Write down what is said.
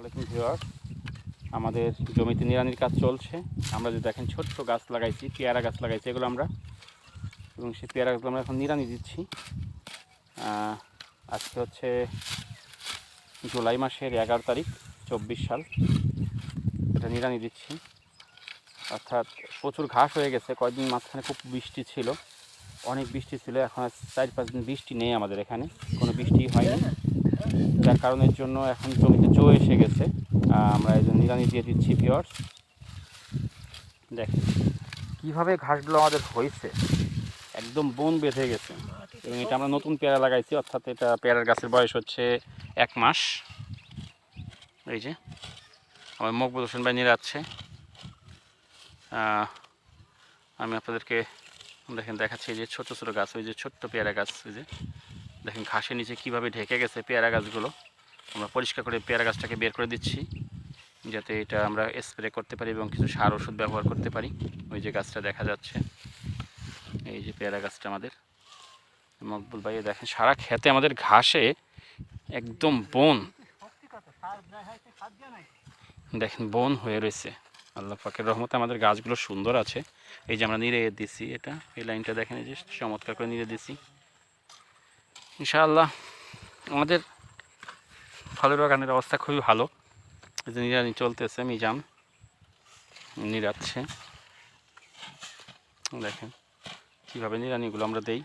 ওয়ালাইকুম ভিউয়ার আমাদের জমিতে নিড়ানির কাজ চলছে। আমরা যে দেখেন ছোট্ট গাছ লাগাইছি, পেয়ারা গাছ লাগাইছি, এগুলো আমরা। এবং সেই পেয়ারা গাছগুলো আমরা এখন নিড়ানি দিচ্ছি। আজকে হচ্ছে জুলাই মাসের এগারো তারিখ, চব্বিশ সাল। এটা নিড়ানি দিচ্ছি। অর্থাৎ প্রচুর ঘাস হয়ে গেছে। কয়েকদিন মাঝখানে খুব বৃষ্টি ছিল। অনেক বৃষ্টি ছিল। এখন চার পাঁচ দিন বৃষ্টি নেই আমাদের এখানে। কোনো বৃষ্টি হয়নি। যার কারণের জন্য এখন জমিতে জো এসে গেছে। আমরা এই যে নিড়ানি দিয়ে দিচ্ছি ভিওর্স দেখেন কীভাবে ঘাসগুলো আমাদের হয়েছে। একদম বন বেঁধে গেছে। এবং এটা আমরা নতুন পেয়ারা লাগাইছি, অর্থাৎ এটা পেয়ারার গাছের বয়স হচ্ছে এক মাস। এই যে, আমার মকবুল হোসেন ভাই নিরাচ্ছে আমি আপনাদেরকে দেখেন, দেখাচ্ছি এই যে ছোটো ছোটো গাছ, ওই যে ছোট্ট পেয়ারা গাছ, ওই যে। দেখেন ঘাসের নিচে কীভাবে ঢেকে গেছে পেয়ারা গাছগুলো। আমরা পরিষ্কার করে পেয়ারা গাছটাকে বের করে দিচ্ছি, যাতে এটা আমরা স্প্রে করতে পারি এবং কিছু সার ওষুধ ব্যবহার করতে পারি। ওই যে গাছটা দেখা যাচ্ছে, এই যে পেয়ারা গাছটা আমাদের। মকবুল ভাই দেখেন সারা খেতে আমাদের ঘাসে একদম বন। দেখেন বন হয়ে রয়েছে। আল্লাহ পাকের রহমতে আমাদের গাছগুলো সুন্দর আছে। এই যে আমরা নিড়ে দিছি এটা, এই লাইনটা দেখেন এই যে চমৎকার করে নিড়ে দিছি। ইনশাআল্লাহ। আমাদের ফলের বাগানের অবস্থা খুবই ভালো। নিরানি চলতেছে মিজাম নিরাচ্ছে দেখেন কীভাবে নিরানিগুলো আমরা দেই।